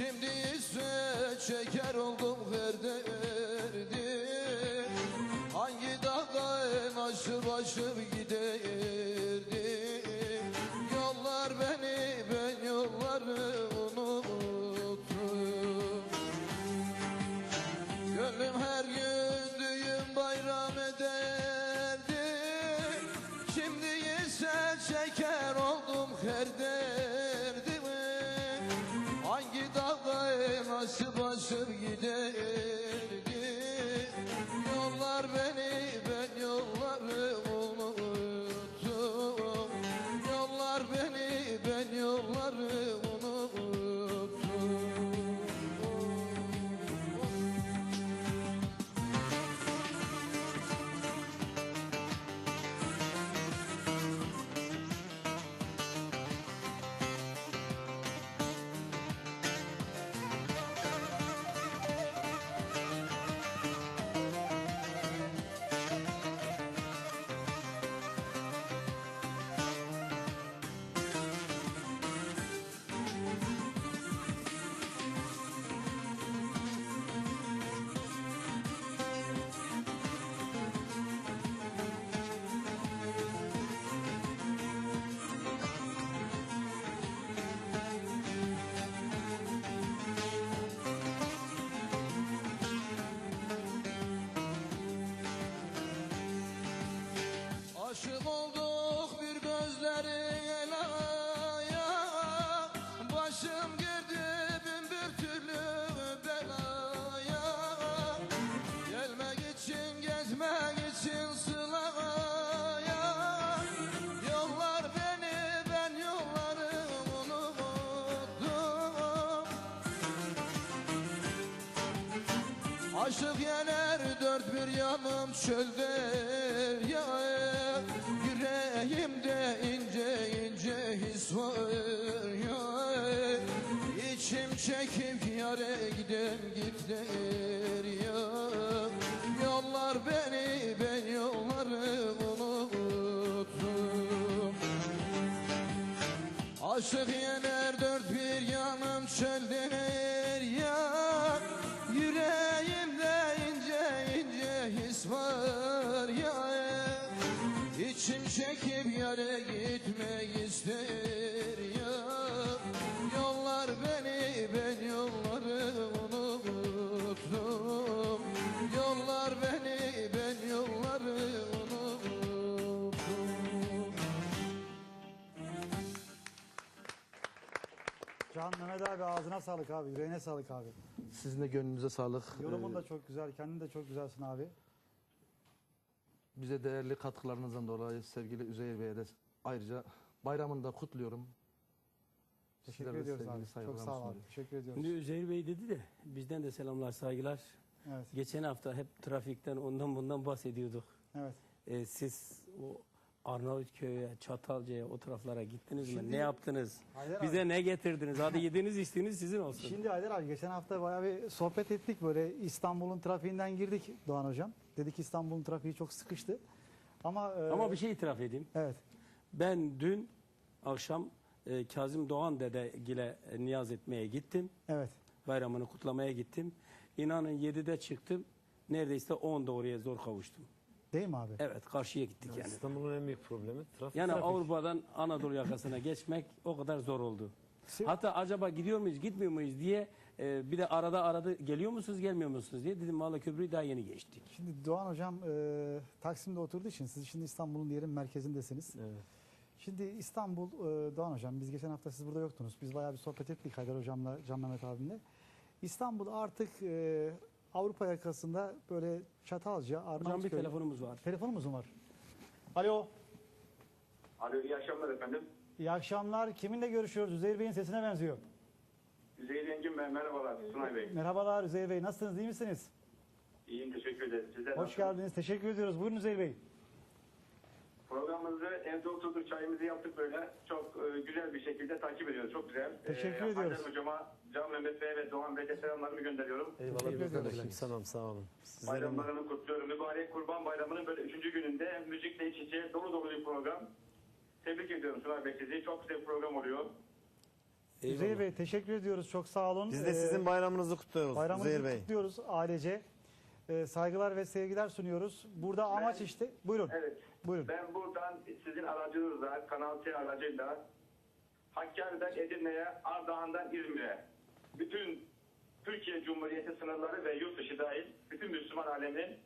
Şimdi ise çeker oldum her derdi Hangi dağda en aşıp aşıp giderdi? Yollar beni ben yolları unuttum. Gönlüm her gün düğün bayram ederdi. Şimdi ise çeker oldum her Aşık yener dört bir yanım çölde ya Yüreğimde ince ince his var ya İçim çekip yare gidem git der ya Yollar beni ben yolları unuttum. Aşık yener sağlık abi, yüreğine sağlık abi. Sizin de gönlünüze sağlık. Yorumun Ee, da çok güzel, kendin de çok güzelsin abi. bize değerli katkılarınızdan dolayı sevgili Üzeyir Bey'e de ayrıca bayramını da kutluyorum. Teşekkür Sizlere de ediyoruz sevgili abi. Çok saygılarımı sağ ol abi. sunuyorum. Teşekkür ediyoruz. Şimdi Üzeyir Bey dedi de bizden de selamlar saygılar. Evet, Geçen hafta hep trafikten ondan bundan bahsediyorduk. evet. Ee, siz o Arnavutköy'e, Çatalca'ya o taraflara gittiniz mi? Şimdi- Ne yaptınız? Haydar Bize ne getirdiniz? Hadi yediğiniz içtiğiniz sizin olsun. Şimdi Haydar abi geçen hafta bayağı bir sohbet ettik böyle İstanbul'un trafiğinden girdik Doğan hocam. Dedik İstanbul'un trafiği çok sıkıştı. Ama e, Ama bir şey itiraf edeyim. evet. Ben dün akşam e, Kazım Doğan dedegile e, niyaz etmeye gittim. Evet. Bayramını kutlamaya gittim. İnanın 7'de çıktım. Neredeyse 10'da oraya zor kavuştum. Değil mi abi? Evet karşıya gittik yani. İstanbul'un en büyük problemi trafik. Yani trafik. Avrupa'dan Anadolu yakasına geçmek o kadar zor oldu. Si- Hatta acaba gidiyor muyuz gitmiyor muyuz diye e, bir de arada aradı geliyor musunuz gelmiyor musunuz diye dedim valla köprüyü daha yeni geçtik. Şimdi Doğan hocam e, Taksim'de oturduğu için siz şimdi İstanbul'un diyelim merkezindesiniz. Evet. Şimdi İstanbul e, Doğan hocam biz geçen hafta siz burada yoktunuz. Biz bayağı bir sohbet ettik Haydar hocamla Can Mehmet abimle. İstanbul artık e, Avrupa yakasında böyle Çatalca, Hocam Arnavutköy. bir telefonumuz var. Telefonumuz mu var? Alo. Alo iyi akşamlar efendim. İyi akşamlar. Kiminle görüşüyoruz? Üzeyir Bey'in sesine benziyor. Üzeyir Engin ben merhabalar Sunay Bey. Merhabalar Üzeyir Bey. Nasılsınız? iyi misiniz? İyiyim teşekkür ederim. Sizler Hoş nasılsınız? geldiniz. Teşekkür ediyoruz. Buyurun Üzeyir Bey. Programımızı evde oturduk çayımızı yaptık böyle. Çok e, güzel bir şekilde takip ediyoruz. Çok güzel. Teşekkür Ee, ediyoruz. Hacer Hocama, Can Mehmet Bey ve Doğan Bey'e selamlarımı gönderiyorum. Eyvallah Teşekkür biz de ediyoruz. aleykümselam sağ olun. Sizlerin Bayramlarını kutluyorum. Mübarek Kurban Bayramı'nın böyle üçüncü gününde müzikle iç içe dolu dolu bir program. Tebrik ediyorum Sunay Bey sizi. Çok güzel bir program oluyor. Eyvallah. Üzeyir Bey teşekkür ediyoruz. Çok sağ olun. Biz de Ee, sizin bayramınızı kutluyoruz Bayramınızı Üzeyir Bey. kutluyoruz ailece. Ee, saygılar ve sevgiler sunuyoruz. Burada amaç işte. Buyurun. Evet. Buyurun. Ben buradan sizin aracınızla, Kanal T aracıyla Hakkari'den Edirne'ye, Ardahan'dan İzmir'e, bütün Türkiye Cumhuriyeti sınırları ve yurt dışı dahil bütün Müslüman aleminin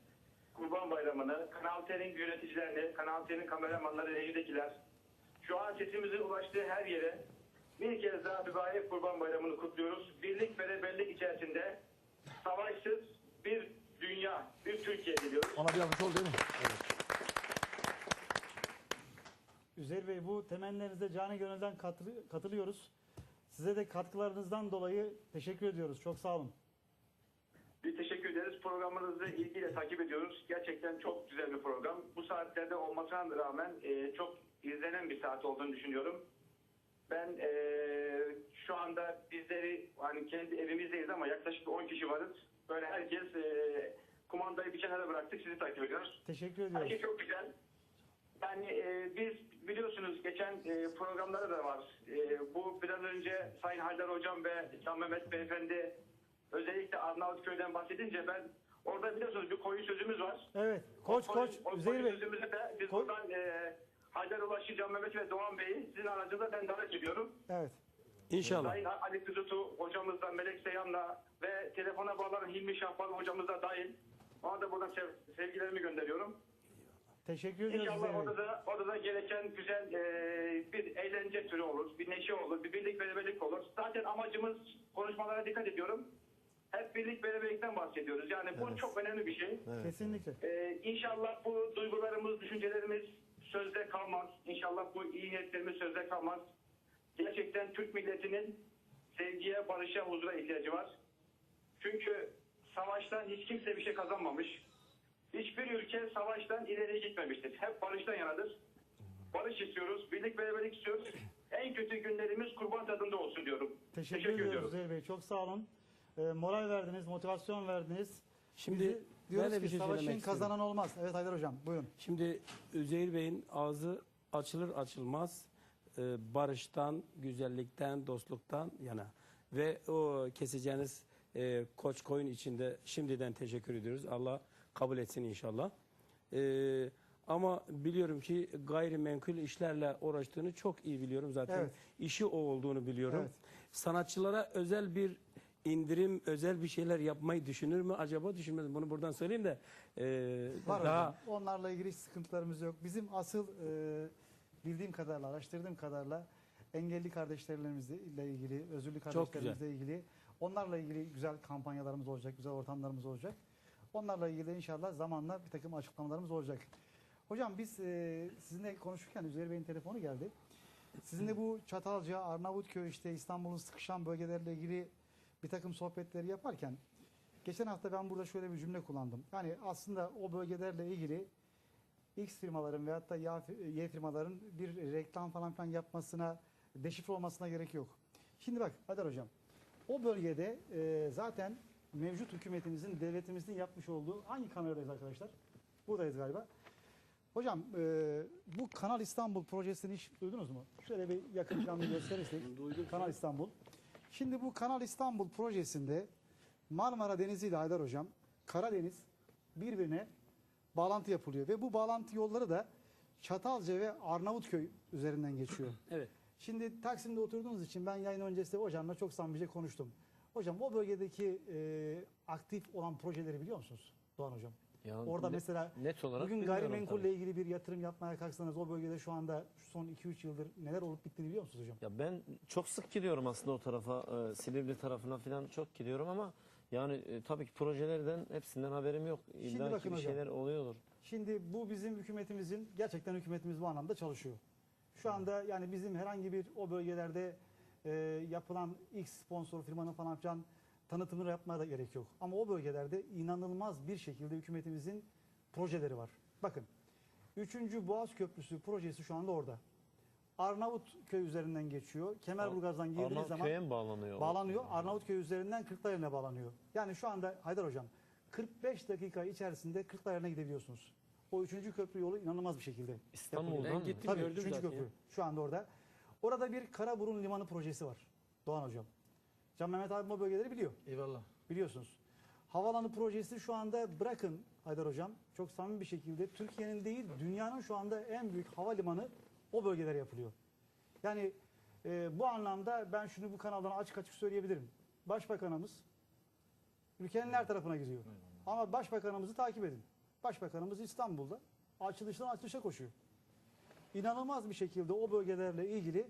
Kurban Bayramı'nı, Kanal T'nin yöneticilerini, Kanal T'nin kameramanları, rejidekiler, şu an sesimizin ulaştığı her yere bir kez daha mübarek Kurban Bayramı'nı kutluyoruz. Birlik ve beraberlik içerisinde savaşsız bir dünya, bir Türkiye diliyoruz. Ona bir alkış oldu değil mi? Üzeyir Bey bu temennilerinize canı gönülden katı- katılıyoruz. Size de katkılarınızdan dolayı teşekkür ediyoruz. Çok sağ olun. Biz teşekkür ederiz. Programınızı ilgiyle takip ediyoruz. Gerçekten çok güzel bir program. Bu saatlerde olmasına rağmen e, çok izlenen bir saat olduğunu düşünüyorum. Ben e, şu anda bizleri hani kendi evimizdeyiz ama yaklaşık 10 kişi varız. Böyle herkes e, kumandayı bir kenara bıraktık. Sizi takip ediyoruz. Teşekkür Her ediyoruz. şey çok güzel. Yani e, biz biliyorsunuz geçen e, programlarda da var. E, bu biraz önce Sayın Haydar Hocam ve Can Mehmet Beyefendi özellikle Arnavutköy'den bahsedince ben orada biliyorsunuz bir koyu sözümüz var. Evet. Koç O koç koyu- o Üzeyir koyu Bey. sözümüzü de biz Ko- buradan e, Haydar Ulaşçı, Can Mehmet ve Doğan Bey'i sizin aracınızda ben davet ediyorum. Evet. İnşallah. Sayın Ali Kızıtu hocamızla, Melek Seyhan'la ve telefona bağlanan Hilmi Şahbaz hocamız da dahil. Ona da buradan sev- sevgilerimi gönderiyorum. Teşekkür ediyoruz İnşallah Üzeyir Bey. orada da, orada da gereken güzel e, bir eğlence türü olur, bir neşe olur, bir birlik beraberlik olur. Zaten amacımız konuşmalara dikkat ediyorum. Hep birlik beraberlikten bahsediyoruz. Yani bu çok önemli bir şey. Kesinlikle. E, inşallah bu duygularımız, düşüncelerimiz sözde kalmaz. İnşallah bu iyi niyetlerimiz sözde kalmaz. Gerçekten Türk milletinin sevgiye, barışa, huzura ihtiyacı var. Çünkü savaştan hiç kimse bir şey kazanmamış. Hiçbir ülke savaştan ileriye gitmemiştir. Hep barıştan yanadır. Barış istiyoruz, birlik beraberlik istiyoruz. En kötü günlerimiz kurban tadında olsun diyorum. Teşekkür, ediyoruz Üzeyir Bey. Çok sağ olun. Ee, moral verdiniz, motivasyon verdiniz. Şimdi Bizi- diyoruz ben de ki bir şey savaşın kazanan olmaz. Evet Haydar Hocam buyurun. Şimdi Üzeyir Bey'in ağzı açılır açılmaz e, barıştan, güzellikten, dostluktan yana ve o keseceğiniz e, koç koyun içinde şimdiden teşekkür ediyoruz. Allah kabul etsin inşallah. E, ama biliyorum ki gayrimenkul işlerle uğraştığını çok iyi biliyorum zaten. Evet. İşi o olduğunu biliyorum. Evet. Sanatçılara özel bir indirim, özel bir şeyler yapmayı düşünür mü acaba düşünmez mi? Bunu buradan söyleyeyim de e, Var daha hocam. Onlarla ilgili hiç sıkıntılarımız yok. Bizim asıl e, bildiğim kadarıyla, araştırdığım kadarıyla engelli kardeşlerimizle ilgili, özürlü kardeşlerimizle ilgili onlarla ilgili güzel kampanyalarımız olacak, güzel ortamlarımız olacak. Onlarla ilgili inşallah zamanla bir takım açıklamalarımız olacak. Hocam biz e, sizinle konuşurken Üzeyir Bey'in telefonu geldi. Sizinle bu Çatalca, Arnavutköy, işte İstanbul'un sıkışan bölgelerle ilgili bir takım sohbetleri yaparken geçen hafta ben burada şöyle bir cümle kullandım. Yani aslında o bölgelerle ilgili X firmaların veyahut da Y firmaların bir reklam falan filan yapmasına, deşifre olmasına gerek yok. Şimdi bak Adar Hocam, o bölgede e, zaten mevcut hükümetimizin, devletimizin yapmış olduğu hangi kameradayız arkadaşlar? Buradayız galiba. Hocam e, bu Kanal İstanbul projesini hiç duydunuz mu? Şöyle bir yakın planlı gösterirsek. Duydum. Kanal İstanbul. Şimdi bu Kanal İstanbul projesinde Marmara Denizi ile Haydar Hocam, Karadeniz birbirine bağlantı yapılıyor. Ve bu bağlantı yolları da Çatalca ve Arnavutköy üzerinden geçiyor. evet. Şimdi Taksim'de oturduğunuz için ben yayın öncesi hocamla çok samimice konuştum. Hocam o bölgedeki e, aktif olan projeleri biliyor musunuz Doğan Hocam? Ya Orada ne- mesela net olarak bugün gayrimenkulle ilgili bir yatırım yapmaya kalksanız o bölgede şu anda şu son 2-3 yıldır neler olup bittiğini biliyor musunuz hocam? Ya ben çok sık gidiyorum aslında o tarafa, e, Silivri tarafına falan çok gidiyorum ama yani e, tabii ki projelerden hepsinden haberim yok. İlla ki bir hocam. şeyler oluyordur. Şimdi bu bizim hükümetimizin gerçekten hükümetimiz bu anlamda çalışıyor. Şu anda yani bizim herhangi bir o bölgelerde e, yapılan X sponsor firmanın falan filan tanıtımını yapmaya da gerek yok. Ama o bölgelerde inanılmaz bir şekilde hükümetimizin projeleri var. Bakın 3. Boğaz Köprüsü projesi şu anda orada. Arnavutköy üzerinden geçiyor. Kemerburgaz'dan girdiğiniz zaman Arnavutköy'e mi bağlanıyor? bağlanıyor. Arnavutköy üzerinden Kırklareli'ne bağlanıyor. Yani şu anda Haydar Hocam 45 dakika içerisinde Kırklareli'ne gidebiliyorsunuz. O üçüncü köprü yolu inanılmaz bir şekilde. İstanbul'dan Ben mı? gittim Tabii gördüm üçüncü zaten. köprü ya. şu anda orada. Orada bir Karaburun Limanı projesi var. Doğan Hocam. Can Mehmet abim o bölgeleri biliyor. Eyvallah. Biliyorsunuz. Havalanı projesi şu anda bırakın Haydar Hocam çok samimi bir şekilde Türkiye'nin değil dünyanın şu anda en büyük havalimanı o bölgelere yapılıyor. Yani e, bu anlamda ben şunu bu kanaldan açık açık söyleyebilirim. Başbakanımız ülkenin her tarafına gidiyor. Ama başbakanımızı takip edin. Başbakanımız İstanbul'da açılıştan açılışa koşuyor. İnanılmaz bir şekilde o bölgelerle ilgili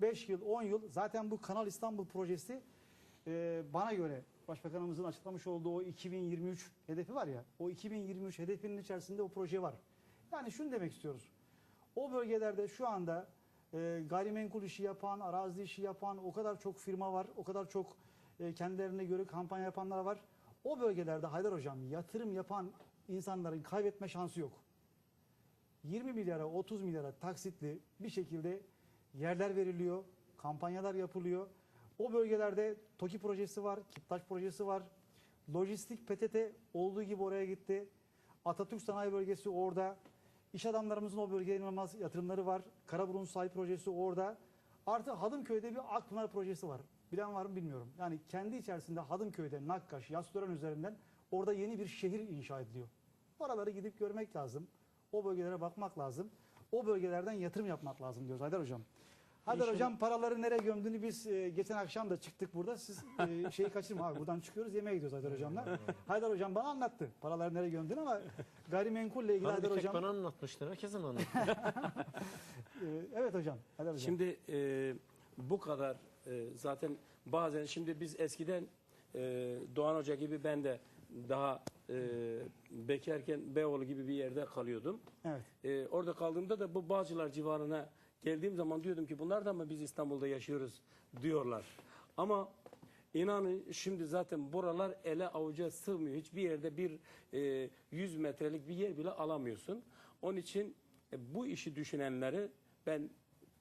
5 yıl, 10 yıl zaten bu Kanal İstanbul projesi e, bana göre Başbakanımızın açıklamış olduğu o 2023 hedefi var ya, o 2023 hedefinin içerisinde o proje var. Yani şunu demek istiyoruz. O bölgelerde şu anda e, gayrimenkul işi yapan, arazi işi yapan o kadar çok firma var, o kadar çok e, kendilerine göre kampanya yapanlar var. O bölgelerde Haydar Hocam yatırım yapan insanların kaybetme şansı yok. 20 milyara 30 milyara taksitli bir şekilde yerler veriliyor, kampanyalar yapılıyor. O bölgelerde TOKİ projesi var, Kiptaş projesi var. Lojistik PTT olduğu gibi oraya gitti. Atatürk Sanayi Bölgesi orada. İş adamlarımızın o bölgeye inanılmaz yatırımları var. Karaburun Sahil projesi orada. Artı Hadımköy'de bir Akpınar projesi var. Bilen var mı bilmiyorum. Yani kendi içerisinde Hadımköy'de Nakkaş, Yastören üzerinden orada yeni bir şehir inşa ediliyor. Oraları gidip görmek lazım. O bölgelere bakmak lazım. O bölgelerden yatırım yapmak lazım diyoruz Haydar Hocam. Haydar İnşallah- Hocam paraları nereye gömdüğünü biz e, geçen akşam da çıktık burada. Siz e, şeyi kaçırma abi. Buradan çıkıyoruz yemeğe gidiyoruz Haydar Hocam'la. Haydar Hocam bana anlattı paraları nereye gömdüğünü ama gayrimenkulle ilgili Bana Haydar Hocam. bana anlatmıştır. Herkese mi anlattı? E, evet hocam. Haydar Hocam. Şimdi e, bu kadar e, zaten bazen şimdi biz eskiden e, Doğan Hoca gibi ben de daha e, bekarken Beyoğlu gibi bir yerde kalıyordum. Evet. E, orada kaldığımda da bu Bağcılar civarına geldiğim zaman diyordum ki bunlar da mı biz İstanbul'da yaşıyoruz diyorlar. Ama inanın şimdi zaten buralar ele avuca sığmıyor. Hiçbir yerde bir e, 100 metrelik bir yer bile alamıyorsun. Onun için e, bu işi düşünenleri ben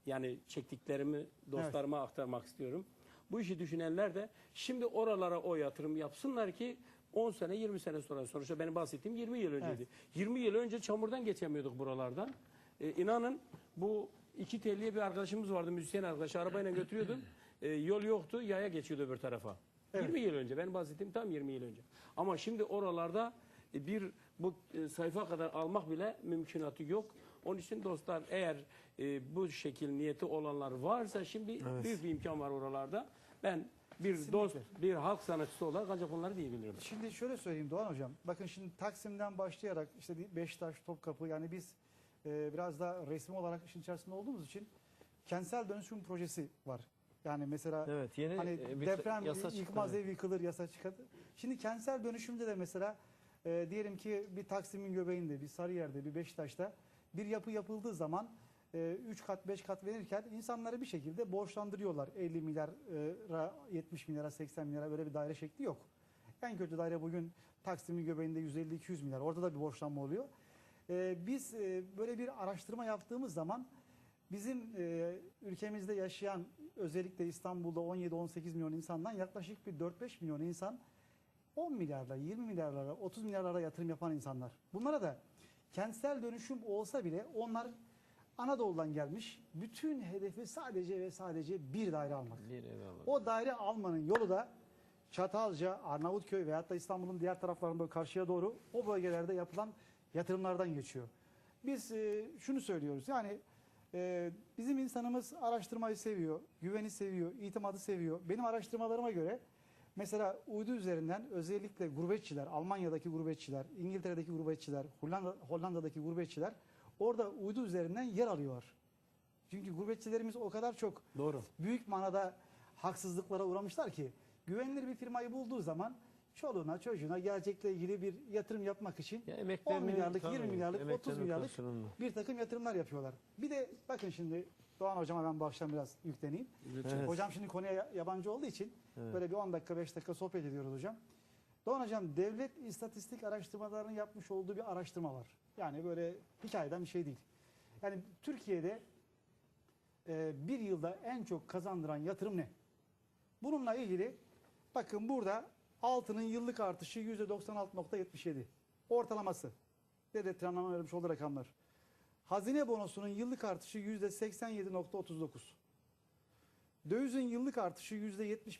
yani çektiklerimi dostlarıma aktarmak istiyorum. Bu işi düşünenler de şimdi oralara o yatırım yapsınlar ki 10 sene 20 sene sonra sonuçta benim bahsettiğim 20 yıl önceydi. 20 yıl önce çamurdan geçemiyorduk buralardan. E, inanın bu iki telliye bir arkadaşımız vardı müzisyen arkadaş arabayla götürüyordu. E, yol yoktu yaya geçiyordu öbür tarafa. Evet. 20 yıl önce benim bahsettiğim tam 20 yıl önce. Ama şimdi oralarda e, bir bu e, sayfa kadar almak bile mümkünatı yok. Onun için dostlar eğer e, bu şekil niyeti olanlar varsa şimdi Evet. büyük bir imkan var oralarda. Ben bir Kesinlikle. dost, bir halk sanatçısı olarak ancak onları diyebilirim. Şimdi şöyle söyleyeyim Doğan Hocam. Bakın şimdi Taksim'den başlayarak işte Beşiktaş, Topkapı yani biz e, biraz da resmi olarak işin içerisinde olduğumuz için kentsel dönüşüm projesi var. Yani mesela Evet yeni hani e, bir deprem yasa çıktı. yıkmaz ev yıkılır yasa çıkar. Şimdi kentsel dönüşümde de mesela e, diyelim ki bir Taksim'in göbeğinde, bir Sarıyer'de, bir Beşiktaş'ta bir yapı yapıldığı zaman 3 kat 5 kat verirken insanları bir şekilde borçlandırıyorlar. 50 milyara, 70 milyara, 80 milyara böyle bir daire şekli yok. En kötü daire bugün Taksim'in göbeğinde 150-200 milyar. Orada da bir borçlanma oluyor. E, biz e, böyle bir araştırma yaptığımız zaman bizim e, ülkemizde yaşayan özellikle İstanbul'da 17-18 milyon insandan yaklaşık bir 4-5 milyon insan 10 milyarla, 20 milyarlara, 30 milyarlara yatırım yapan insanlar. Bunlara da kentsel dönüşüm olsa bile onlar Anadolu'dan gelmiş. Bütün hedefi sadece ve sadece bir daire almak. Bir ev alalım. O daire almanın yolu da Çatalca, Arnavutköy veyahut da İstanbul'un diğer taraflarında karşıya doğru o bölgelerde yapılan yatırımlardan geçiyor. Biz e, şunu söylüyoruz yani e, bizim insanımız araştırmayı seviyor, güveni seviyor, itimadı seviyor. Benim araştırmalarıma göre mesela uydu üzerinden özellikle gurbetçiler, Almanya'daki gurbetçiler, İngiltere'deki gurbetçiler, Hollanda, Hollanda'daki gurbetçiler orada uydu üzerinden yer alıyorlar. Çünkü gurbetçilerimiz o kadar çok Doğru. büyük manada haksızlıklara uğramışlar ki güvenilir bir firmayı bulduğu zaman çoluğuna çocuğuna gelecekle ilgili bir yatırım yapmak için Ya 10 emeklerini, milyarlık, tabii, 20 milyarlık, 30 emeklerinin milyarlık bir takım yatırımlar yapıyorlar. Bir de bakın şimdi Doğan hocama ben akşam biraz yükleneyim. Evet. Hocam şimdi konuya ya- yabancı olduğu için Evet. böyle bir 10 dakika 5 dakika sohbet ediyoruz hocam. Doğan hocam devlet istatistik araştırmalarının yapmış olduğu bir araştırma var. Yani böyle hikayeden bir şey değil. Yani Türkiye'de e, bir yılda en çok kazandıran yatırım ne? Bununla ilgili bakın burada altının yıllık artışı %96.77. Ortalaması. Devlet planlama vermiş olduğu rakamlar. Hazine bonosunun yıllık artışı %87.39. Dövizin yıllık artışı %70